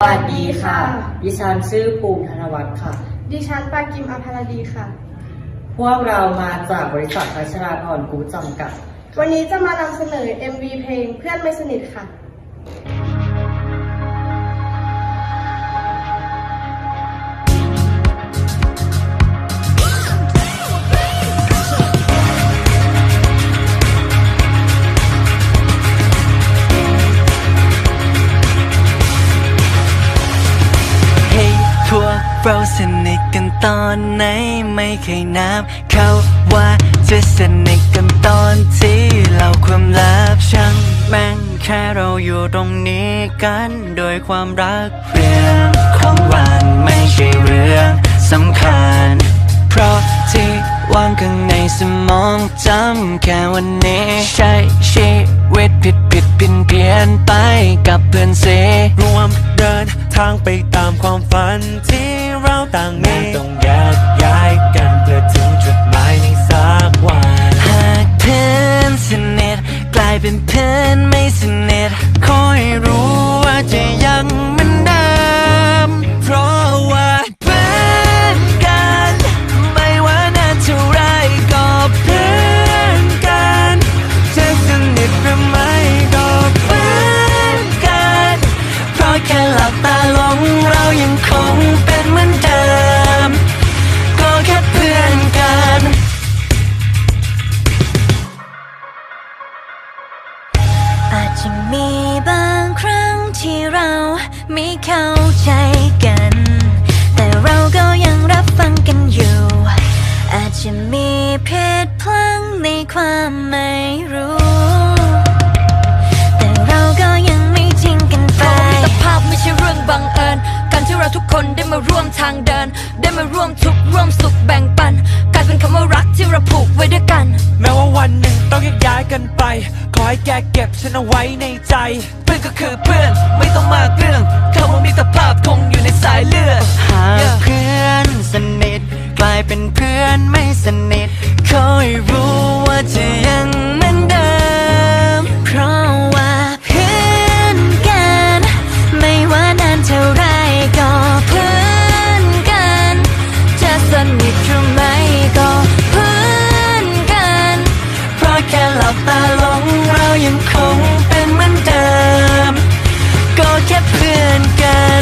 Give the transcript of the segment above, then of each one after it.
สวัสดีค่ะ ดิฉันชื่อภูมิธนวัฒน์ค่ะ ดิฉันปากิมอภารดีค่ะ พวกเรามาจากบริษัทพัชราพรกูจำกัด วันนี้จะมานำเสนอ MV เพลงเพื่อนไม่สนิทค่ะ เราสนิทกันตอนไหนไม่เคยนับ เขาว่าจะสนิทกันตอนที่เราความลับช่างแม่งแค่เราอยู่ตรงนี้กันโดยความรักเรื่องของวันไม่ใช่เรื่องสำคัญ เพราะที่วางข้างในสมองจำแค่วันนี้ ใช้ชีวิตผิดผิดเพี้ยนเพี้ยนไปกับเพื่อนเสรวมเดินทางไปตามความฝันที่ เราต่างมีต้องแยกย้ายกันเพื่อถึงจุดหมายในสักวันหากเพื่อนสนิทกลายเป็นเพื่อน เข้าใจกัน แต่เราก็ยังรับฟังกันอยู่ อาจจะมีเพศพลังในความ ทางเดิน ได้มาร่วมทุกข์ร่วมสุขแบ่งปันกลายเป็นคำว่ารักที่เราผูกไว้ด้วยกัน แม้ว่าวันหนึ่งต้องแยกย้ายกันไป ขอให้แกเก็บฉันเอาไว้ในใจ เพื่อนก็คือเพื่อนไม่ต้องมากเรื่องคำว่ามิตรภาพคงอยู่ในสายเลือดหากเพื่อน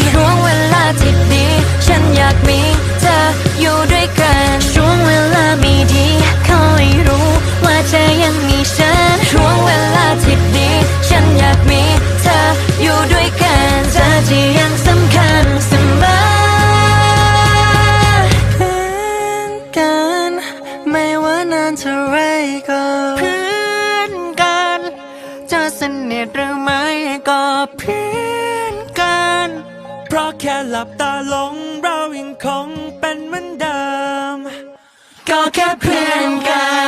นกันช่วงเวลาที่ดี ฉันอยากมีเธออยู่ด้วยกันช่วงเวลาไม่ดีขอให้รู้ว่าเธอยังมีฉันช่วงเวลาที่ดี ฉันอยากมีเธออยู่ด้วยกันเธอที่ยังสำคัญเสมอเพื่อนกัน ไม่ว่านานเท่าไรก็เพื่อนกัน จะสนิทหรือไม่ก็เพื่อน แค่หลับตาลงเรายังคงเป็นเหมือนเดิม ก็แค่เพื่อนกัน